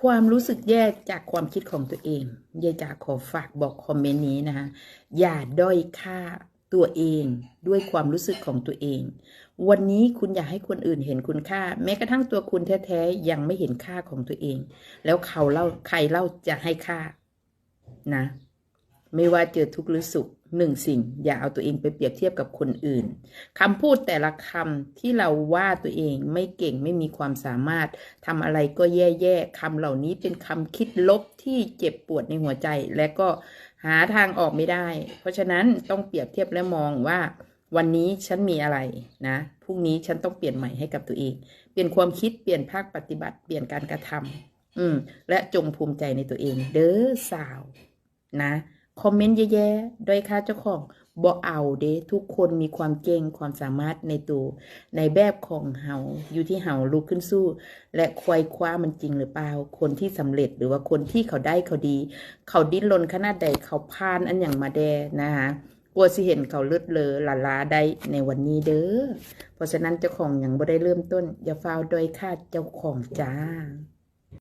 ความรู้สึกแย่จากความคิดของตัวเองยายจ๋าขอฝากบอกคอมเมนต์นี้นะคะอย่าด้อยค่าตัวเองด้วยความรู้สึกของตัวเอง วันนี้คุณอยากให้คนอื่นเห็นคุณค่า แม้กระทั่งตัวคุณแท้ๆยังไม่เห็นค่าของตัวเอง แล้วเขาเล่าใครเล่าจะให้ค่านะ ไม่ว่าเจอทุกข์หรือสุขหนึ่งสิ่ง อย่าเอาตัวเองไปเปรียบเทียบกับคนอื่นคำพูดแต่ละคำที่เราว่าตัวเองไม่เก่งไม่มีความสามารถทำอะไรก็แย่ๆคำเหล่านี้เป็นคำคิดลบที่เจ็บปวดในหัวใจ และก็หาทางออกไม่ได้ เพราะฉะนั้นต้องเปรียบเทียบและมองว่า วันนี้ฉันมีอะไรนะพรุ่งนี้ฉันต้องเปลี่ยนใหม่ให้กับตัวเอง เปลี่ยนความคิดเปลี่ยนภาคปฏิบัติเปลี่ยนการกระทำอืม และจงภูมิใจในตัวเอง เด้อสาว นะ คอมเมนต์แย่ๆด้อยค่าเจ้าของบ่เอาเด้ทุกคนมีความเก่งความสามารถในตัวในแบบของเฮาอยู่ที่เฮาลุกขึ้นสู้ และควายคว้ามันจริงหรือเปล่า คนที่สำเร็จหรือว่าคนที่เขาได้เขาดี เขาดิ้นรนขนาดใดเขาพานอันอย่างมาแดนะคะกลัวสิเห็นเขาเลือดเลอหลาลาได้ในวันนี้เด้อเพราะฉะนั้นเจ้าของอย่างบ่ได้เริ่มต้น อย่าฟาวด้อยค่าเจ้าของจ้า